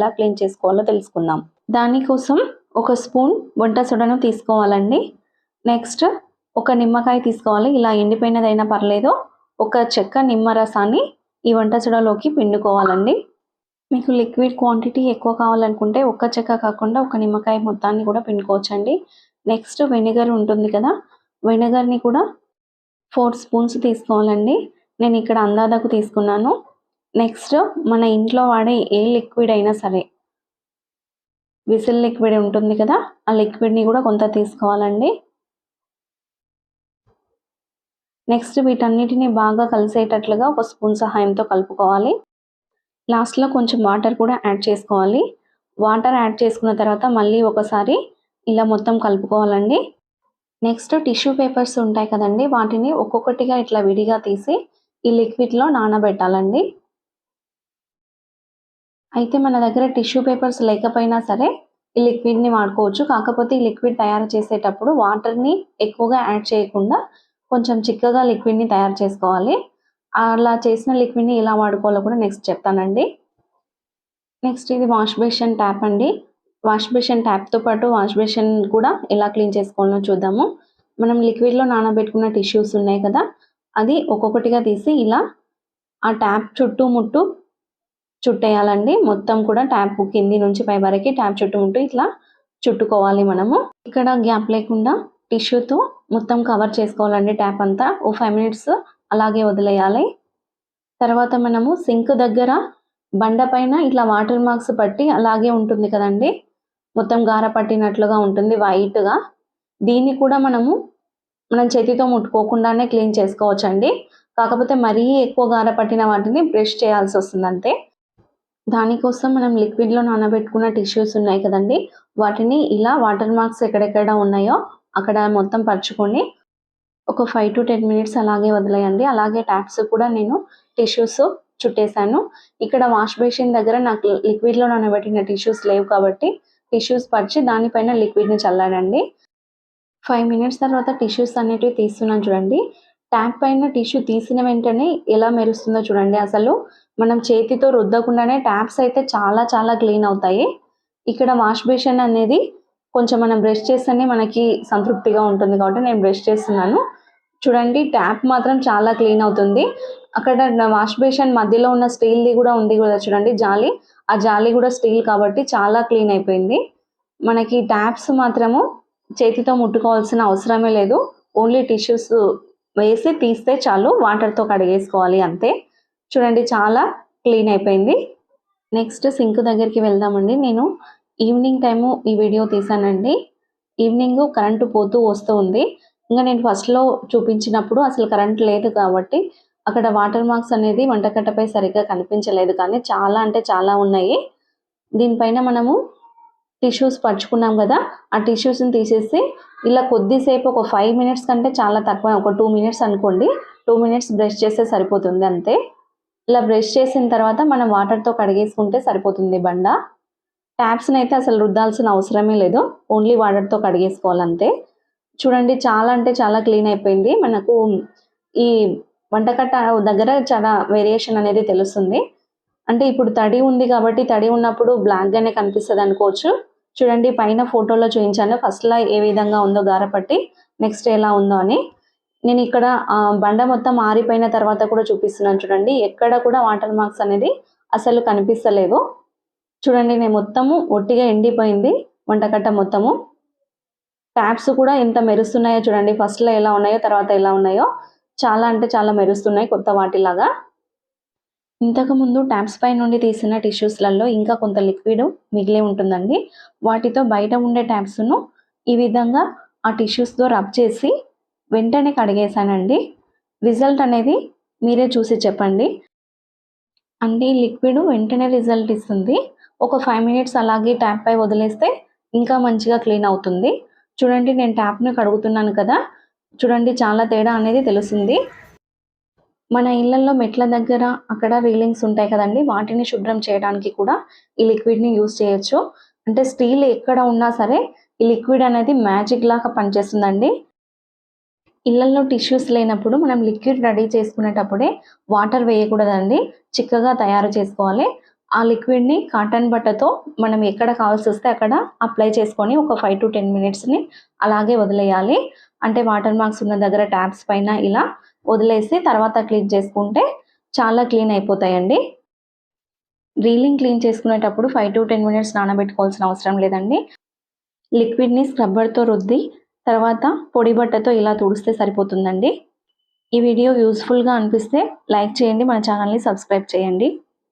ఎలా క్లీన్ చేసుకోవాలో తెలుసుకుందాం. దానికోసం ఒక స్పూన్ వంట సోడాను తీసుకోవాలండి. నెక్స్ట్ ఒక నిమ్మకాయ తీసుకోవాలి. ఇలా ఎండిపోయినదైనా పర్లేదు. ఒక చెక్క నిమ్మ రసాన్ని ఈ వంట సోడాలోకి పిండుకోవాలండి. మీకు లిక్విడ్ క్వాంటిటీ ఎక్కువ కావాలనుకుంటే ఒక్క చెక్క కాకుండా ఒక నిమ్మకాయ మొత్తాన్ని కూడా పిండుకోవచ్చండి. నెక్స్ట్ వెనిగర్ ఉంటుంది కదా వెనిగర్ని కూడా ఫోర్ స్పూన్స్ తీసుకోవాలండి. నేను ఇక్కడ అందాదకు తీసుకున్నాను. నెక్స్ట్ మన ఇంట్లో వాడే ఏ లిక్విడ్ అయినా సరే విసిల్ లిక్విడ్ ఉంటుంది కదా ఆ లిక్విడ్ని కూడా కొంత తీసుకోవాలండి. నెక్స్ట్ వీటన్నిటిని బాగా కలిసేటట్లుగా ఒక స్పూన్ సహాయంతో కలుపుకోవాలి. లాస్ట్లో కొంచెం వాటర్ కూడా యాడ్ చేసుకోవాలి. వాటర్ యాడ్ చేసుకున్న తర్వాత మళ్ళీ ఒకసారి ఇలా మొత్తం కలుపుకోవాలండి. నెక్స్ట్ టిష్యూ పేపర్స్ ఉంటాయి కదండి వాటిని ఒక్కొక్కటిగా ఇట్లా విడిగా తీసి ఈ లిక్విడ్లో నానబెట్టాలండి. అయితే మన దగ్గర టిష్యూ పేపర్స్ లేకపోయినా సరే ఈ లిక్విడ్ని వాడుకోవచ్చు. కాకపోతే ఈ లిక్విడ్ తయారు చేసేటప్పుడు వాటర్ని ఎక్కువగా యాడ్ చేయకుండా కొంచెం చిక్కగా లిక్విడ్ని తయారు చేసుకోవాలి. అలా చేసిన లిక్విడ్ని ఎలా వాడుకోవాలో కూడా నెక్స్ట్ చెప్తానండి. నెక్స్ట్ ఇది వాష్ బేషన్ ట్యాప్ అండి. వాష్ బేషన్ ట్యాప్తో పాటు వాష్ బేషన్ కూడా ఎలా క్లీన్ చేసుకోవాలో చూద్దాము. మనం లిక్విడ్లో నానబెట్టుకున్న టిష్యూస్ ఉన్నాయి కదా అది ఒక్కొక్కటిగా తీసి ఇలా ఆ ట్యాప్ చుట్టూ ముట్టు చుట్టేయాలండి. మొత్తం కూడా ట్యాప్ కింది నుంచి పై వరకు ట్యాప్ ఉంటూ ఇట్లా చుట్టుకోవాలి మనము. ఇక్కడ గ్యాప్ లేకుండా టిష్యూతో మొత్తం కవర్ చేసుకోవాలండి ట్యాప్ అంతా. ఓ ఫైవ్ మినిట్స్ అలాగే వదిలేయాలి. తర్వాత మనము సింక్ దగ్గర బండ పైన ఇట్లా వాటర్ మార్క్స్ పట్టి అలాగే ఉంటుంది కదండి. మొత్తం గార పట్టినట్లుగా ఉంటుంది వైట్గా. దీన్ని కూడా మనము మనం చేతితో ముట్టుకోకుండానే క్లీన్ చేసుకోవచ్చండి. కాకపోతే మరీ ఎక్కువ గార పట్టిన వాటిని బ్రష్ చేయాల్సి వస్తుంది అంతే దానికోసం మనం లిక్విడ్లో నానబెట్టుకున్న టిష్యూస్ ఉన్నాయి కదండి. వాటిని ఇలా వాటర్ మార్క్స్ ఎక్కడెక్కడ ఉన్నాయో అక్కడ మొత్తం పరుచుకొని ఒక ఫైవ్ టు టెన్ మినిట్స్ అలాగే వదిలేయండి. అలాగే ట్యాప్స్ కూడా నేను టిష్యూస్ చుట్టేసాను ఇక్కడ వాష్ బేసిన్ దగ్గర నాకు లిక్విడ్లో నానబెట్టిన టిష్యూస్ లేవు కాబట్టి టిష్యూస్ పరిచి దానిపైన లిక్విడ్ని చల్లాడండి ఫైవ్ మినిట్స్ తర్వాత టిష్యూస్ అనేటివి తీస్తున్నాను చూడండి. ట్యాప్ పైన టిష్యూ తీసిన వెంటనే ఎలా మెరుస్తుందో చూడండి. అసలు మనం చేతితో రుద్దకుండానే ట్యాప్స్ అయితే చాలా చాలా క్లీన్ అవుతాయి. ఇక్కడ వాష్ బేషన్ అనేది కొంచెం మనం బ్రష్ చేస్తేనే మనకి సంతృప్తిగా ఉంటుంది కాబట్టి నేను బ్రష్ చేస్తున్నాను. చూడండి ట్యాప్ మాత్రం చాలా క్లీన్ అవుతుంది. అక్కడ వాష్ బేషన్ మధ్యలో ఉన్న స్టీల్ది కూడా ఉంది కదా చూడండి జాలి. ఆ జాలి కూడా స్టీల్ కాబట్టి చాలా క్లీన్ అయిపోయింది. మనకి ట్యాప్స్ మాత్రము చేతితో ముట్టుకోవాల్సిన అవసరమే లేదు. ఓన్లీ టిష్యూస్ వేసి తీస్తే చాలు వాటర్తో కడిగేసుకోవాలి అంతే. చూడండి చాలా క్లీన్ అయిపోయింది. నెక్స్ట్ సింక్ దగ్గరికి వెళ్దామండి. నేను ఈవినింగ్ టైము ఈ వీడియో తీసానండి. ఈవినింగ్ కరెంటు పోతూ వస్తూ ఉంది. ఇంకా నేను ఫస్ట్లో చూపించినప్పుడు అసలు కరెంట్ లేదు కాబట్టి అక్కడ వాటర్ మార్క్స్ అనేది వంటకట్టపై సరిగ్గా కనిపించలేదు. కానీ చాలా అంటే చాలా ఉన్నాయి. దీనిపైన మనము టిష్యూస్ పరుచుకున్నాం కదా ఆ టిష్యూస్ని తీసేసి ఇలా కొద్దిసేపు ఒక ఫైవ్ మినిట్స్ కంటే చాలా తక్కువ ఒక టూ మినిట్స్ అనుకోండి టూ మినిట్స్ బ్రష్ చేస్తే సరిపోతుంది అంతే. ఇలా బ్రష్ చేసిన తర్వాత మనం వాటర్తో కడిగేసుకుంటే సరిపోతుంది బండ. ట్యాప్స్ని అయితే అసలు రుద్దాల్సిన అవసరమే లేదు ఓన్లీ వాటర్తో కడిగేసుకోవాలంతే. చూడండి చాలా అంటే చాలా క్లీన్ అయిపోయింది. మనకు ఈ వంటకట్ట దగ్గర చాలా వేరియేషన్ అనేది తెలుస్తుంది. అంటే ఇప్పుడు తడి ఉంది కాబట్టి తడి ఉన్నప్పుడు బ్లాక్గానే కనిపిస్తుంది అనుకోవచ్చు చూడండి పైన ఫోటోలో చూపించాను. ఫస్ట్లో ఏ విధంగా ఉందో గారపట్టి నెక్స్ట్ ఎలా ఉందో అని. నేను ఇక్కడ ఆ, బండ మొత్తం ఆరిపోయిన తర్వాత కూడా చూపిస్తున్నాను చూడండి. ఎక్కడ కూడా వాటర్ మార్క్స్ అనేది అసలు కనిపిస్తలేదు. చూడండి నేను మొత్తము ఒట్టిగా ఎండిపోయింది వంటకట్ట మొత్తము. ట్యాప్స్ కూడా ఎంత మెరుస్తున్నాయో చూడండి. ఫస్ట్లో ఎలా ఉన్నాయో తర్వాత ఎలా ఉన్నాయో. చాలా అంటే చాలా మెరుస్తున్నాయి కొత్త వాటిలాగా. ఇంతకుముందు ట్యాప్స్ పై నుండి తీసిన టిష్యూస్లలో ఇంకా కొంత లిక్విడ్ మిగిలి ఉంటుందండి. వాటితో బయట ఉండే ట్యాప్స్ను ఈ విధంగా ఆ టిష్యూస్తో రబ్ చేసి వెంటనే కడిగేసానండి రిజల్ట్ అనేది మీరే చూసి చెప్పండి. అంటే ఈ లిక్విడ్ వెంటనే రిజల్ట్ ఇస్తుంది. ఒక ఫైవ్ మినిట్స్ అలాగే ట్యాప్ పై వదిలేస్తే ఇంకా మంచిగా క్లీన్ అవుతుంది. చూడండి నేను ట్యాప్ను కడుగుతున్నాను కదా. చూడండి చాలా తేడా అనేది తెలుస్తుంది. మన ఇళ్ళల్లో మెట్ల దగ్గర అక్కడ రీలింగ్స్ ఉంటాయి కదండి వాటిని శుభ్రం చేయడానికి కూడా ఈ లిక్విడ్ని యూజ్ చేయొచ్చు. అంటే స్టీల్ ఎక్కడ ఉన్నా సరే ఈ లిక్విడ్ అనేది మ్యాజిక్ లాగా పనిచేస్తుందండి. ఇళ్ళలో టిష్యూస్ లేనప్పుడు మనం లిక్విడ్ రెడీ చేసుకునేటప్పుడే వాటర్ వేయకూడదండి. చిక్కగా తయారు చేసుకోవాలి. ఆ లిక్విడ్ని కాటన్ బట్టతో మనం ఎక్కడ కావాల్సి వస్తే అక్కడ అప్లై చేసుకొని ఒక ఫైవ్ టు టెన్ మినిట్స్ని అలాగే వదిలేయాలి. అంటే వాటర్ మార్క్స్ ఉన్న దగ్గర ట్యాప్స్ పైన ఇలా వదిలేసి తర్వాత క్లీన్ చేసుకుంటే చాలా క్లీన్ అయిపోతాయండి. రీలింగ్ క్లీన్ చేసుకునేటప్పుడు ఫైవ్ టు టెన్ మినిట్స్ నానబెట్టుకోవాల్సిన అవసరం లేదండి. లిక్విడ్ని స్క్రబ్బర్తో రుద్ది తర్వాత పొడి బట్టతో ఇలా తుడిస్తే సరిపోతుందండి. ఈ వీడియో యూస్ఫుల్గా అనిపిస్తే లైక్ చేయండి మన ఛానల్ని సబ్స్క్రైబ్ చేయండి.